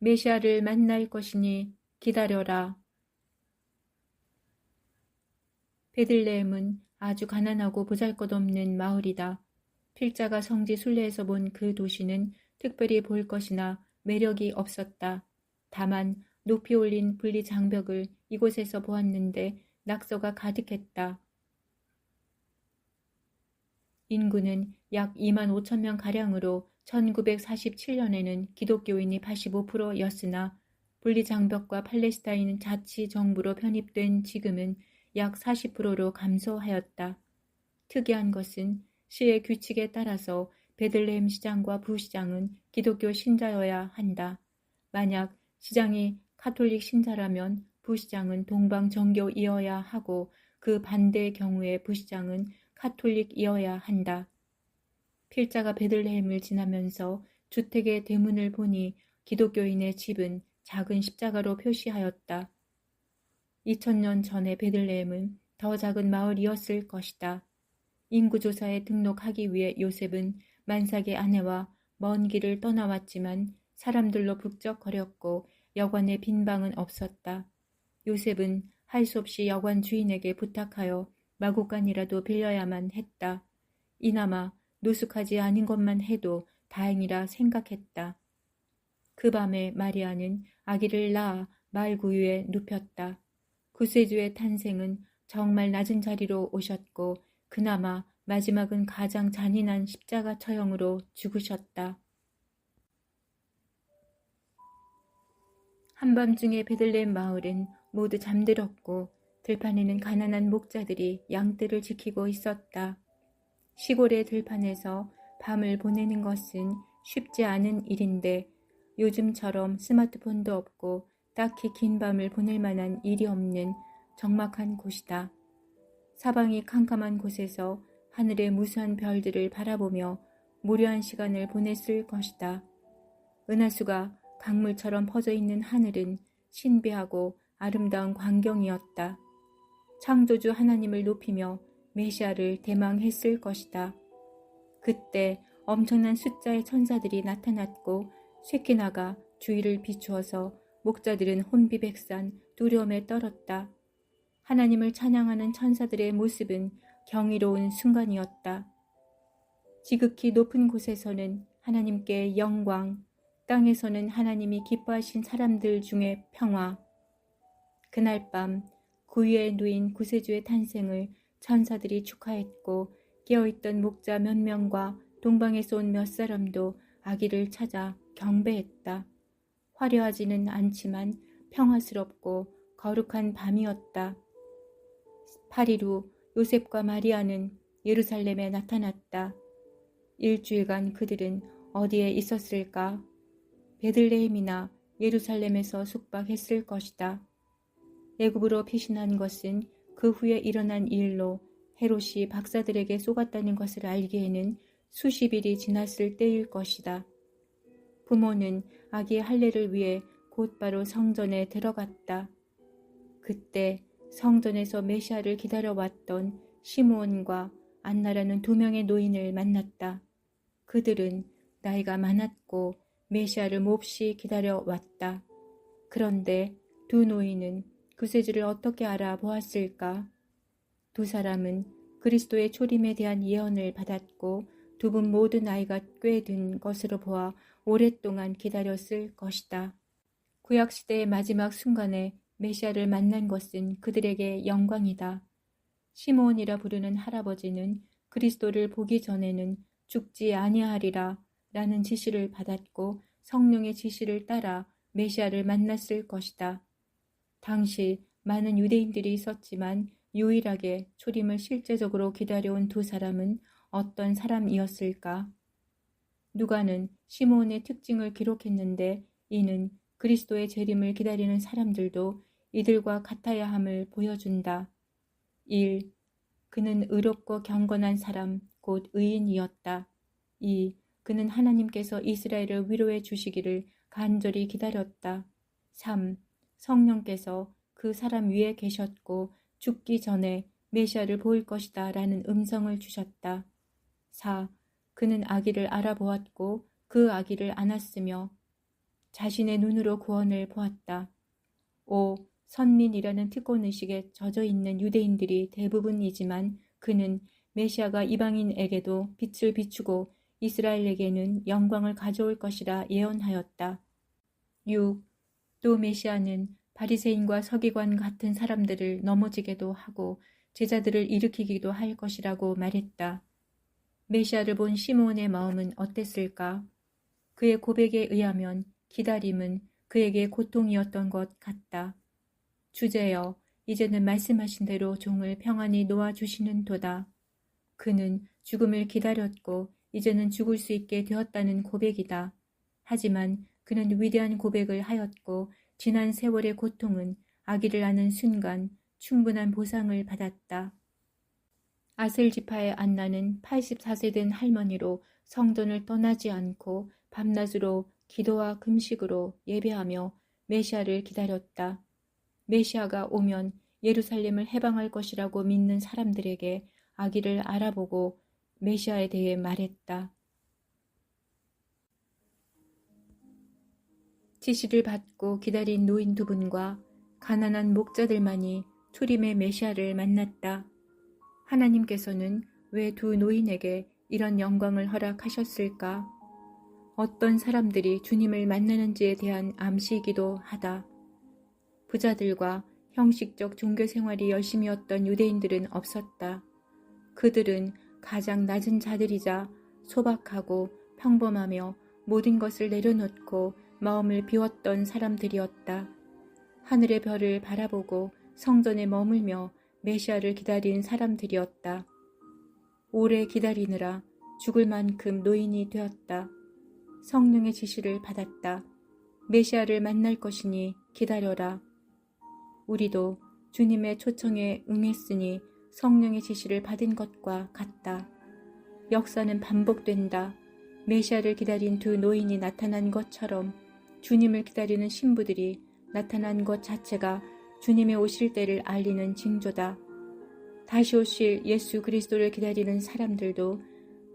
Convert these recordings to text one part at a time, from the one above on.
메시아를 만날 것이니 기다려라. 베들레헴은 아주 가난하고 보잘것없는 마을이다. 필자가 성지 순례에서 본 그 도시는 특별히 볼 것이나 매력이 없었다. 다만 높이 올린 분리 장벽을 이곳에서 보았는데 낙서가 가득했다. 인구는 약 2만 5천 명 가량으로 1947년에는 기독교인이 85%였으나 분리장벽과 팔레스타인 자치 정부로 편입된 지금은 약 40%로 감소하였다. 특이한 것은 시의 규칙에 따라서 베들레헴 시장과 부시장은 기독교 신자여야 한다. 만약 시장이 카톨릭 신자라면 부시장은 동방 정교이어야 하고 그 반대의 경우에 부시장은 카톨릭이어야 한다. 필자가 베들레헴을 지나면서 주택의 대문을 보니 기독교인의 집은 작은 십자가로 표시하였다. 2000년 전에 베들레헴은 더 작은 마을이었을 것이다. 인구조사에 등록하기 위해 요셉은 만삭의 아내와 먼 길을 떠나왔지만 사람들로 북적거렸고 여관에 빈 방은 없었다. 요셉은 할 수 없이 여관 주인에게 부탁하여 마구간이라도 빌려야만 했다. 이나마 노숙하지 않은 것만 해도 다행이라 생각했다. 그 밤에 마리아는 아기를 낳아 말구유에 눕혔다. 구세주의 탄생은 정말 낮은 자리로 오셨고 그나마 마지막은 가장 잔인한 십자가 처형으로 죽으셨다. 한밤중에 베들레헴 마을은 모두 잠들었고 들판에는 가난한 목자들이 양떼를 지키고 있었다. 시골의 들판에서 밤을 보내는 것은 쉽지 않은 일인데 요즘처럼 스마트폰도 없고 딱히 긴 밤을 보낼 만한 일이 없는 적막한 곳이다. 사방이 캄캄한 곳에서 하늘의 무수한 별들을 바라보며 무료한 시간을 보냈을 것이다. 은하수가 강물처럼 퍼져 있는 하늘은 신비하고 아름다운 광경이었다. 창조주 하나님을 높이며 메시아를 대망했을 것이다. 그때 엄청난 숫자의 천사들이 나타났고 쇠키나가 주위를 비추어서 목자들은 혼비백산 두려움에 떨었다. 하나님을 찬양하는 천사들의 모습은 경이로운 순간이었다. 지극히 높은 곳에서는 하나님께 영광, 땅에서는 하나님이 기뻐하신 사람들 중에 평화. 그날 밤 구유에 누인 구세주의 탄생을 천사들이 축하했고 깨어있던 목자 몇 명과 동방에서 온 몇 사람도 아기를 찾아 경배했다. 화려하지는 않지만 평화스럽고 거룩한 밤이었다. 8일 후 요셉과 마리아는 예루살렘에 나타났다. 일주일간 그들은 어디에 있었을까? 베들레헴이나 예루살렘에서 숙박했을 것이다. 애굽으로 피신한 것은 그 후에 일어난 일로 헤롯이 박사들에게 쏘갔다는 것을 알기에는 수십 일이 지났을 때일 것이다. 부모는 아기의 할례를 위해 곧바로 성전에 들어갔다. 그때 성전에서 메시아를 기다려왔던 시므온과 안나라는 두 명의 노인을 만났다. 그들은 나이가 많았고 메시아를 몹시 기다려왔다. 그런데 두 노인은 구세주를 어떻게 알아보았을까? 두 사람은 그리스도의 초림에 대한 예언을 받았고 두 분 모두 나이가 꽤 든 것으로 보아 오랫동안 기다렸을 것이다. 구약시대의 마지막 순간에 메시아를 만난 것은 그들에게 영광이다. 시몬이라 부르는 할아버지는 그리스도를 보기 전에는 죽지 아니하리라 라는 지시를 받았고 성령의 지시를 따라 메시아를 만났을 것이다. 당시 많은 유대인들이 있었지만 유일하게 초림을 실제적으로 기다려온 두 사람은 어떤 사람이었을까? 누가는 시몬의 특징을 기록했는데 이는 그리스도의 재림을 기다리는 사람들도 이들과 같아야 함을 보여준다. 1. 그는 의롭고 경건한 사람, 곧 의인이었다. 2. 그는 하나님께서 이스라엘을 위로해 주시기를 간절히 기다렸다. 3. 성령께서 그 사람 위에 계셨고 죽기 전에 메시아를 보일 것이다 라는 음성을 주셨다. 4. 그는 아기를 알아보았고 그 아기를 안았으며 자신의 눈으로 구원을 보았다. 오, 선민이라는 특권의식에 젖어 있는 유대인들이 대부분이지만 그는 메시아가 이방인에게도 빛을 비추고 이스라엘에게는 영광을 가져올 것이라 예언하였다. 6. 또 메시아는 바리새인과 서기관 같은 사람들을 넘어지게도 하고 제자들을 일으키기도 할 것이라고 말했다. 메시아를 본 시몬의 마음은 어땠을까? 그의 고백에 의하면 기다림은 그에게 고통이었던 것 같다. 주제여, 이제는 말씀하신 대로 종을 평안히 놓아주시는 도다. 그는 죽음을 기다렸고 이제는 죽을 수 있게 되었다는 고백이다. 하지만 그는 위대한 고백을 하였고 지난 세월의 고통은 아기를 낳는 순간 충분한 보상을 받았다. 아셀지파의 안나는 84세 된 할머니로 성전을 떠나지 않고 밤낮으로 기도와 금식으로 예배하며 메시아를 기다렸다. 메시아가 오면 예루살렘을 해방할 것이라고 믿는 사람들에게 아기를 알아보고 메시아에 대해 말했다. 지시를 받고 기다린 노인 두 분과 가난한 목자들만이 투림의 메시아를 만났다. 하나님께서는 왜 두 노인에게 이런 영광을 허락하셨을까? 어떤 사람들이 주님을 만나는지에 대한 암시이기도 하다. 부자들과 형식적 종교 생활이 열심이었던 유대인들은 없었다. 그들은 가장 낮은 자들이자 소박하고 평범하며 모든 것을 내려놓고 마음을 비웠던 사람들이었다. 하늘의 별을 바라보고 성전에 머물며 메시아를 기다린 사람들이었다. 오래 기다리느라 죽을 만큼 노인이 되었다. 성령의 지시를 받았다. 메시아를 만날 것이니 기다려라. 우리도 주님의 초청에 응했으니 성령의 지시를 받은 것과 같다. 역사는 반복된다. 메시아를 기다린 두 노인이 나타난 것처럼 주님을 기다리는 신부들이 나타난 것 자체가 주님의 오실 때를 알리는 징조다. 다시 오실 예수 그리스도를 기다리는 사람들도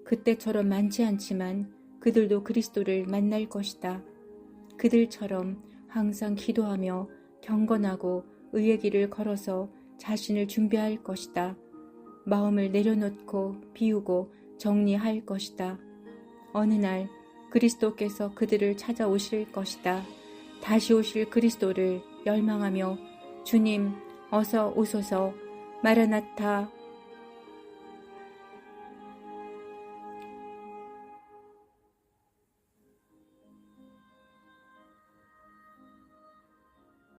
그때처럼 많지 않지만 그들도 그리스도를 만날 것이다. 그들처럼 항상 기도하며 경건하고 의의 길을 걸어서 자신을 준비할 것이다. 마음을 내려놓고 비우고 정리할 것이다. 어느 날 그리스도께서 그들을 찾아오실 것이다. 다시 오실 그리스도를 열망하며 주님 어서 오소서 마라나타